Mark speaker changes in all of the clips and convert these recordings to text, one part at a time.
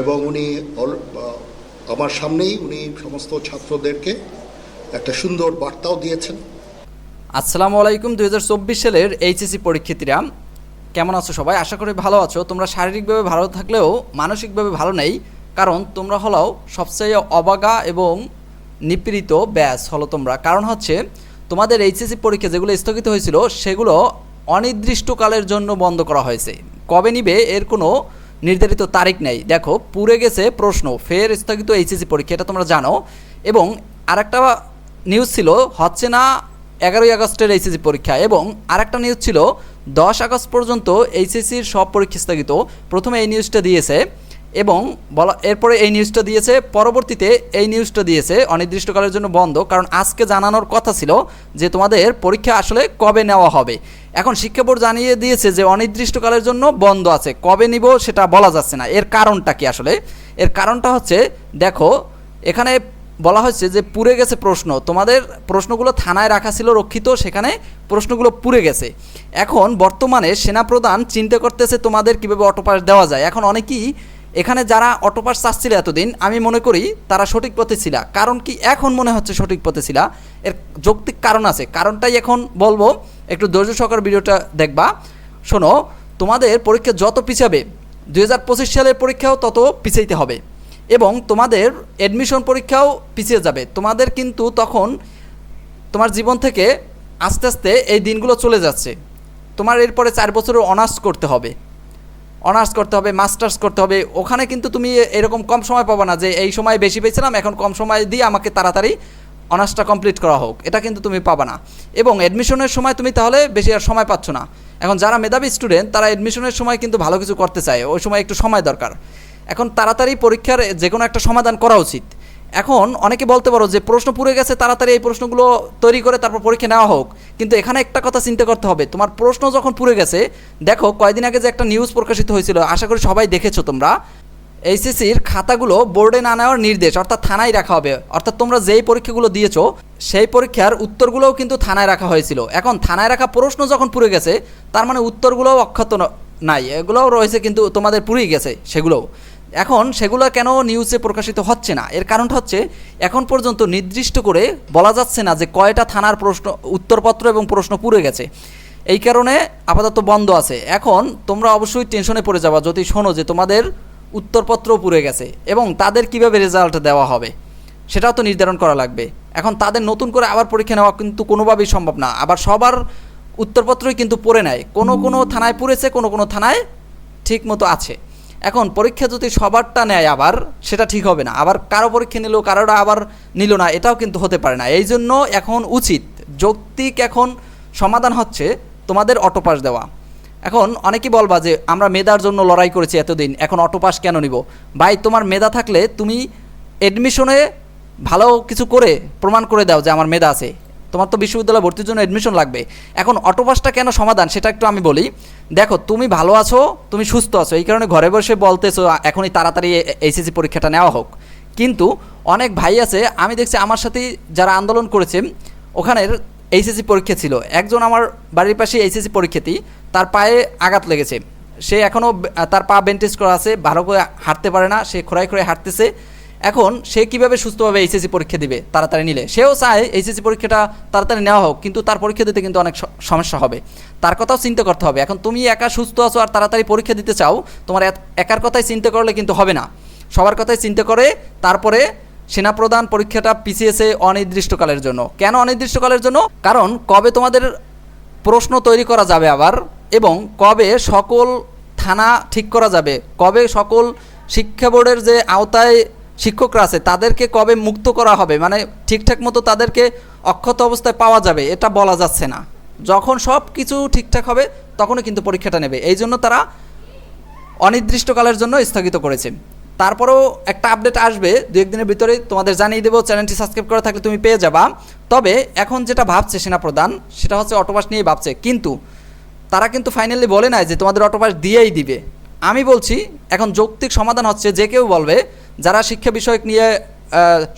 Speaker 1: এবং উনি আমার সামনেই উনি সমস্ত ছাত্রদেরকে একটা সুন্দর বার্তাও দিয়েছেন।
Speaker 2: আসসালামু আলাইকুম, দুই সালের এইচএসসি পরীক্ষার্থীরা। কেমন আছো সবাই? আশা করি ভালো আছো। তোমরা শারীরিকভাবে ভালো থাকলেও মানসিকভাবে ভালো নেই, কারণ তোমরা হলো সবচেয়ে অবাগা এবং নিপীড়িত ব্যাস হলো তোমরা। কারণ হচ্ছে, তোমাদের এইচএসসি পরীক্ষা যেগুলো স্থগিত হয়েছিল, সেগুলো অনির্দিষ্টকালের জন্য বন্ধ করা হয়েছে। কবে নিবে, এর কোনো নির্ধারিত তারিখ নেই। দেখো, পুড়ে গেছে প্রশ্ন, ফের স্থগিত এইচএসি পরীক্ষা, এটা তোমরা জানো। এবং আরেকটা নিউজ ছিল, হচ্ছে না এগারোই আগস্টের এইচএসি পরীক্ষা, এবং আরেকটা নিউজ ছিল, দশ আগস্ট পর্যন্ত এইচএসির সব পরীক্ষা স্থগিত। প্রথমে এই নিউজটা দিয়েছে এবং বলা, এরপরে এই নিউজটা দিয়েছে, পরবর্তীতে এই নিউজটা দিয়েছে অনির্দিষ্টকালের জন্য বন্ধ, কারণ আজকে জানানোর কথা ছিল যে তোমাদের পরীক্ষা আসলে কবে নেওয়া হবে। এখন শিক্ষা বোর্ড জানিয়ে দিয়েছে যে অনির্দিষ্টকালের জন্য বন্ধ আছে। কবে নিব সেটা বলা যাচ্ছে না। এর কারণটা কি আসলে? এর কারণটা হচ্ছে, দেখো, এখানে বলা হচ্ছে যে পুড়ে গেছে প্রশ্ন। তোমাদের প্রশ্নগুলো থানায় রাখা ছিল রক্ষিত, সেখানে প্রশ্নগুলো পুড়ে গেছে। এখন বর্তমানে সেনাপ্রধান চিন্তা করতেছে তোমাদের কীভাবে অটোপাস দেওয়া যায়। এখন অনেকেই এখানে যারা অটোপাস চাচ্ছিল এতদিন, আমি মনে করি তারা সঠিক পথে ছিল। কারণ কি এখন মনে হচ্ছে সঠিক পথে ছিল। এর যৌক্তিক কারণ আছে। কারণটাই এখন বলব, একটু ধৈর্য সহকার ভিডিওটা দেখবা। শোনো, তোমাদের পরীক্ষা যত পিছাবে দু হাজার পঁচিশ সালের পরীক্ষাও তত পিছাইতে হবে। এবং তোমাদের অ্যাডমিশন পরীক্ষাও পিছিয়ে যাবে। তোমাদের কিন্তু তখন তোমার জীবন থেকে আস্তে আস্তে এই দিনগুলো চলে যাচ্ছে। তোমার এরপরে চার বছরের অনার্স করতে হবে। অনার্স করতে হবে, মাস্টার্স করতে হবে, ওখানে কিন্তু তুমি এরকম কম সময় পাবো না যে এই সময় বেশি পেয়েছিলাম, এখন কম সময় দিয়ে আমাকে তাড়াতাড়ি অনার্সটা কমপ্লিট করা হোক, এটা কিন্তু তুমি পাবে না। এবং অ্যাডমিশনের সময় তুমি তাহলে বেশি আর সময় পাচ্ছ না। এখন যারা মেধাবী স্টুডেন্ট তারা অ্যাডমিশনের সময় কিন্তু ভালো কিছু করতে চায়, ওই সময় একটু সময় দরকার। এখন তাড়াতাড়ি পরীক্ষার যে কোনো একটা সমাধান করা উচিত। এখন অনেকে বলতে পারো যে প্রশ্ন পুড়ে গেছে, তাড়াতাড়ি এই প্রশ্নগুলো তৈরি করে তারপর পরীক্ষা নেওয়া হোক। কিন্তু এখানে একটা কথা চিন্তা করতে হবে, তোমার প্রশ্ন যখন পুড়ে গেছে, দেখো কয়দিন আগে যে একটা নিউজ প্রকাশিত হয়েছিল, আশা করি সবাই দেখেছ তোমরা এইচএসির খাতাগুলো বোর্ডে না নেওয়ার নির্দেশ, অর্থাৎ থানায় রাখা হবে। অর্থাৎ তোমরা যেই পরীক্ষাগুলো দিয়েছ, সেই পরীক্ষার উত্তরগুলোও কিন্তু থানায় রাখা হয়েছিল। এখন থানায় রাখা প্রশ্ন যখন পুড়ে গেছে, তার মানে উত্তরগুলোও অক্ষত নাই, এগুলোও রয়েছে কিন্তু তোমাদের পুড়েই গেছে, সেগুলোও। এখন সেগুলো কেন নিউজে প্রকাশিত হচ্ছে না? এর কারণটা হচ্ছে, এখন পর্যন্ত নির্দিষ্ট করে বলা যাচ্ছে না যে কয়টা থানার প্রশ্ন, উত্তরপত্র এবং প্রশ্ন পুড়ে গেছে। এই কারণে আপাতত বন্ধ আছে। এখন তোমরা অবশ্যই টেনশনে পড়ে যাবা, যদি শোনো যে তোমাদের উত্তরপত্র পুড়ে গেছে এবং তাদের কীভাবে রেজাল্ট দেওয়া হবে, সেটাও তো নির্ধারণ করা লাগবে। এখন তাদের নতুন করে আবার পরীক্ষা নেওয়া কিন্তু কোনোভাবেই সম্ভব না। আবার সবার উত্তরপত্রই কিন্তু পড়ে নেয় কোনো কোনো থানায় পুড়েছে, কোনো কোনো থানায় ঠিক মতো আছে। এখন পরীক্ষা যদি সবারটা নেয় আবার, সেটা ঠিক হবে না। আবার কারও পরীক্ষা নিল কারোটা আবার নিল না, এটাও কিন্তু হতে পারে না। এই জন্য এখন উচিত, যৌক্তিক এখন সমাধান হচ্ছে তোমাদের অটোপাস দেওয়া। এখন অনেকেই বলবা যে, আমরা মেধার জন্য লড়াই করেছি এতদিন, এখন অটোপাস কেন নিব? ভাই, তোমার মেধা থাকলে তুমি এডমিশনে ভালো কিছু করে প্রমাণ করে দাও যে আমার মেধা আছে। তোমার তো বিশ্ববিদ্যালয়ে ভর্তির জন্য এডমিশন লাগবে। এখন অটোপাসটা কেন সমাধান? সেটা একটু আমি বলি। দেখো, তুমি ভালো আছো, তুমি সুস্থ আছো, এই কারণে ঘরে বসে বলতেছো, এখনই তাড়াতাড়ি এইচএসসি পরীক্ষাটা নেওয়া হোক। কিন্তু অনেক ভাই আছে, আমি দেখছি আমার সাথে যারা আন্দোলন করেছে, ওখানের এইচএসসি পরীক্ষা ছিল। একজন আমার বাড়ির পাশে এইচএসসি পরীক্ষার্থী তার পায়ে আঘাত লেগেছে। সে এখনও তার পা বেন্টেজ করা আছে, ভালো করে হাঁটতে পারে না, সে খোরাই খোরাই হাঁটতেছে। এখন সে কীভাবে সুস্থভাবে এইচএসসি পরীক্ষা দিবে তাড়াতাড়ি নিলে? সেও চায় এইচএসসি পরীক্ষাটা তাড়াতাড়ি নেওয়া হোক, কিন্তু তার পরীক্ষা দিতে কিন্তু অনেক সমস্যা হবে। তার কথাও চিন্তা করতে হবে। এখন তুমি একা সুস্থ আছো আর তাড়াতাড়ি পরীক্ষা দিতে চাও, তোমার একার কথাই চিন্তা করলে কিন্তু হবে না। সবার কথাই চিন্তা করে, তারপরে সেনাপ্রধান পরীক্ষাটা পিছিয়েছে অনির্দিষ্টকালের জন্য। কেন অনির্দিষ্টকালের জন্য? কারণ কবে তোমাদের প্রশ্ন তৈরি করা যাবে আবার, এবং কবে সকল থানা ঠিক করা যাবে, কবে সকল শিক্ষা বোর্ডের যে আওতায় শিক্ষকরা আছে, তাদেরকে কবে মুক্ত করা হবে? মানে ঠিকঠাক মতো তাদেরকে অক্ষত অবস্থায় পাওয়া যাবে, এটা বলা যাচ্ছে না। যখন সব কিছু ঠিকঠাক হবে, তখনই কিন্তু পরীক্ষাটা নেবে। এই জন্য তারা অনির্দিষ্টকালের জন্য স্থগিত করেছে। তারপরেও একটা আপডেট আসবে, দু একদিনের ভিতরে তোমাদের জানিয়ে দেবো, চ্যানেলটি সাবস্ক্রাইব করা থাকলে তুমি পেয়ে যাবা। তবে এখন যেটা ভাবছে সেনাপ্রধান, সেটা হচ্ছে অটোপাস নিয়েই ভাবছে। কিন্তু তারা কিন্তু ফাইনালি বলে নাই যে তোমাদের অটোপাস দিয়েই দিবে। আমি বলছি, এখন যৌক্তিক সমাধান হচ্ছে যে কেউ বলবে, যারা শিক্ষা বিষয়ক নিয়ে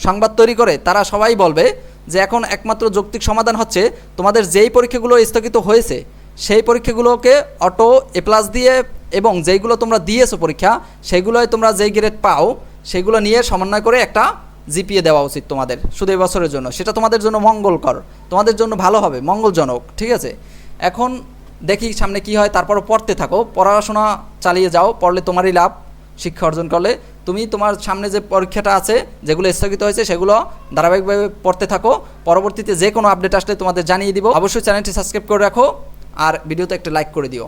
Speaker 2: সংবাদ তৈরি করে, তারা সবাই বলবে যে এখন একমাত্র যৌক্তিক সমাধান হচ্ছে তোমাদের যেই পরীক্ষাগুলো স্থগিত হয়েছে, সেই পরীক্ষাগুলোকে অটো, এ প্লাস দিয়ে এবং যেইগুলো তোমরা দিয়েছ পরীক্ষা, সেগুলোয় তোমরা যেই গ্রেড পাও, সেগুলো নিয়ে সমন্বয় করে একটা জিপিএ দেওয়া উচিত তোমাদের শুধু এই বছরের জন্য। সেটা তোমাদের জন্য মঙ্গলকর, তোমাদের জন্য ভালো হবে, মঙ্গলজনক, ঠিক আছে? এখন দেখি সামনে কি হয় তারপর পড়তে থাকো। পড়াশোনা চালিয়ে যাও, পড়লে তোমারই লাভ। শিক্ষা অর্জন করলে তুমি তোমার সামনে যে পরীক্ষাটা আছে, যেগুলো স্থগিত হয়েছে, সেগুলো ধারাবাহিকভাবে পড়তে থাকো। পরবর্তীতে যে কোনো আপডেট আসলে তোমাদের জানিয়ে দিব। অবশ্যই চ্যানেলটি সাবস্ক্রাইব করে রাখো, আর ভিডিওতে একটা লাইক করে দিও।